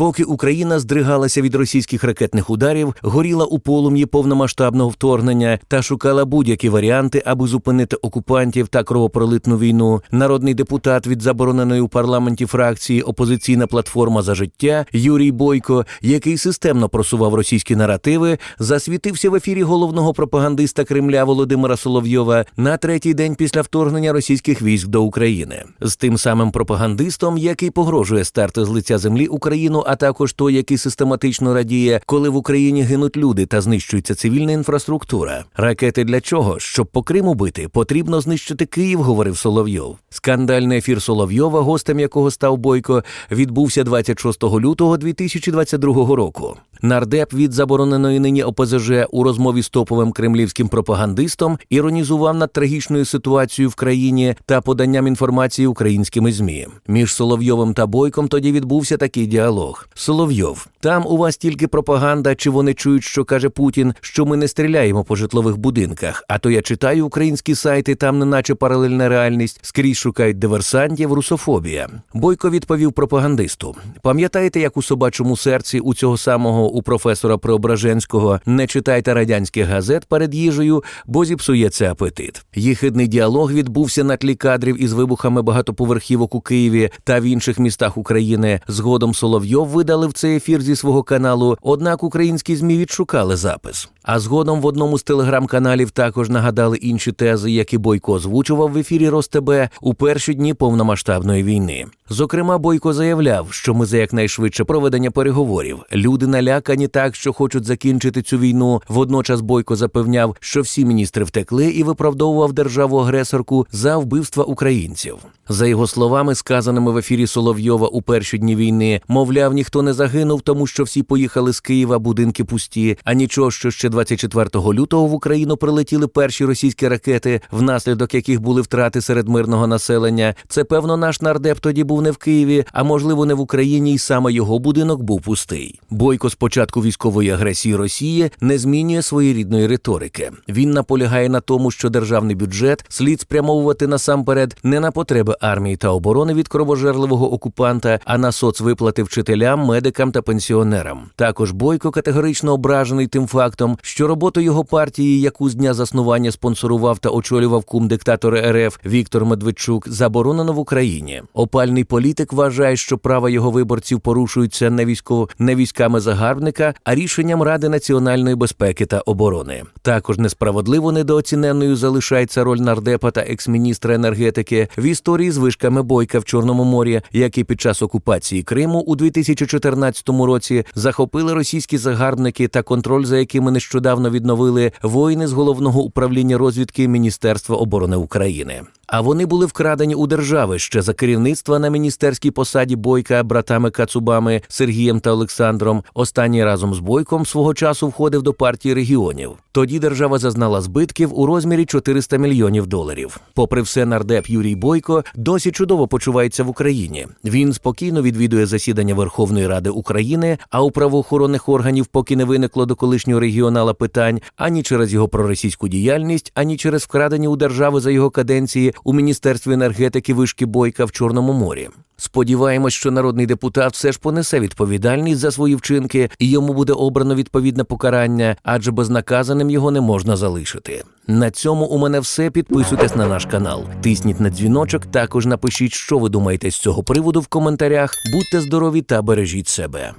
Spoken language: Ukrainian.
Поки Україна здригалася від російських ракетних ударів, горіла у полум'ї повномасштабного вторгнення та шукала будь-які варіанти, аби зупинити окупантів та кровопролитну війну. Народний депутат від забороненої у парламенті фракції Опозиційна платформа за життя Юрій Бойко, який системно просував російські наративи, засвітився в ефірі головного пропагандиста Кремля Володимира Соловйова на третій день після вторгнення російських військ до України з тим самим пропагандистом, який погрожує старти з лиця землі Україну, а також той, який систематично радіє, коли в Україні гинуть люди та знищується цивільна інфраструктура. Ракети для чого? Щоб по Криму бити, потрібно знищити Київ, говорив Соловйов. Скандальний ефір Соловйова, гостем якого став Бойко, відбувся 26 лютого 2022 року. Нардеп від забороненої нині ОПЗЖ у розмові з топовим кремлівським пропагандистом іронізував над трагічною ситуацією в країні та поданням інформації українськими змі. Між Соловйовим та Бойком тоді відбувся такий діалог. Соловйов, там у вас тільки пропаганда, чи вони чують, що каже Путін, що ми не стріляємо по житлових будинках. А то я читаю українські сайти, там неначе паралельна реальність, скрізь шукають диверсантів, русофобія. Бойко відповів пропагандисту: пам'ятаєте, як у собачому серці у цього самого у професора Преображенського не читайте радянських газет перед їжею, бо зіпсується апетит. Їхидний діалог відбувся на тлі кадрів із вибухами багатоповерхівок у Києві та в інших містах України. Згодом Соловйов видалив цей ефір зі свого каналу, однак українські змі відшукали запис. А згодом в одному з телеграм-каналів також нагадали інші тези, які Бойко озвучував в ефірі Ростебе у перші дні повномасштабної війни. Зокрема, Бойко заявляв, що ми за якнайшвидше проведення переговорів. Люди налякані так, що хочуть закінчити цю війну. Водночас Бойко запевняв, що всі міністри втекли і виправдовував державу-агресорку за вбивства українців. За його словами, сказаними в ефірі Соловйова у перші дні війни, мовляв, ніхто не загинув, тому що всі поїхали з Києва, будинки пусті. А нічого, що ще 24 лютого в Україну прилетіли перші російські ракети, внаслідок яких були втрати серед мирного населення. Це певно, наш нардеп тоді був не в Києві, а можливо не в Україні, і саме його будинок був пустий. Бойко з початку військової агресії Росії не змінює своєрідної риторики. Він наполягає на тому, що державний бюджет слід спрямовувати насамперед не на потреби армії та оборони від кровожерливого окупанта, а на соцвиплати вчителям, медикам та пенсіонерам. Також Бойко категорично ображений тим фактом, що роботу його партії, яку з дня заснування спонсорував та очолював кум диктатора РФ Віктор Медведчук, заборонено в Україні. Опальний політик вважає, що права його виборців порушуються не військово не військами загарбника, а рішенням Ради національної безпеки та оборони. Також несправедливо недооціненною залишається роль нардепа та екс-міністра енергетики в історії з вишками бойка в Чорному морі, які під час окупації Криму у 2014 році захопили російські загарбники та контроль за якими нещодавно відновили воїни з головного управління розвідки Міністерства оборони України. А вони були вкрадені у держави ще за керівництва на міністерській посаді Бойка братами Кацубами Сергієм та Олександром. Останній разом з Бойком свого часу входив до партії регіонів. Тоді держава зазнала збитків у розмірі 400 мільйонів доларів. Попри все, нардеп Юрій Бойко досі чудово почувається в Україні. Він спокійно відвідує засідання Верховної Ради України, а у правоохоронних органів поки не виникло до колишнього регіонала питань ані через його проросійську діяльність, ані через вкрадені у держави за його каденції у міністерстві енергетики вишки Бойка в Чорному морі. Сподіваємось, що народний депутат все ж понесе відповідальність за свої вчинки і йому буде обрано відповідне покарання, адже безнаказаним його не можна залишити. На цьому у мене все. Підписуйтесь на наш канал, тисніть на дзвіночок. Також напишіть, що ви думаєте з цього приводу в коментарях. Будьте здорові та бережіть себе.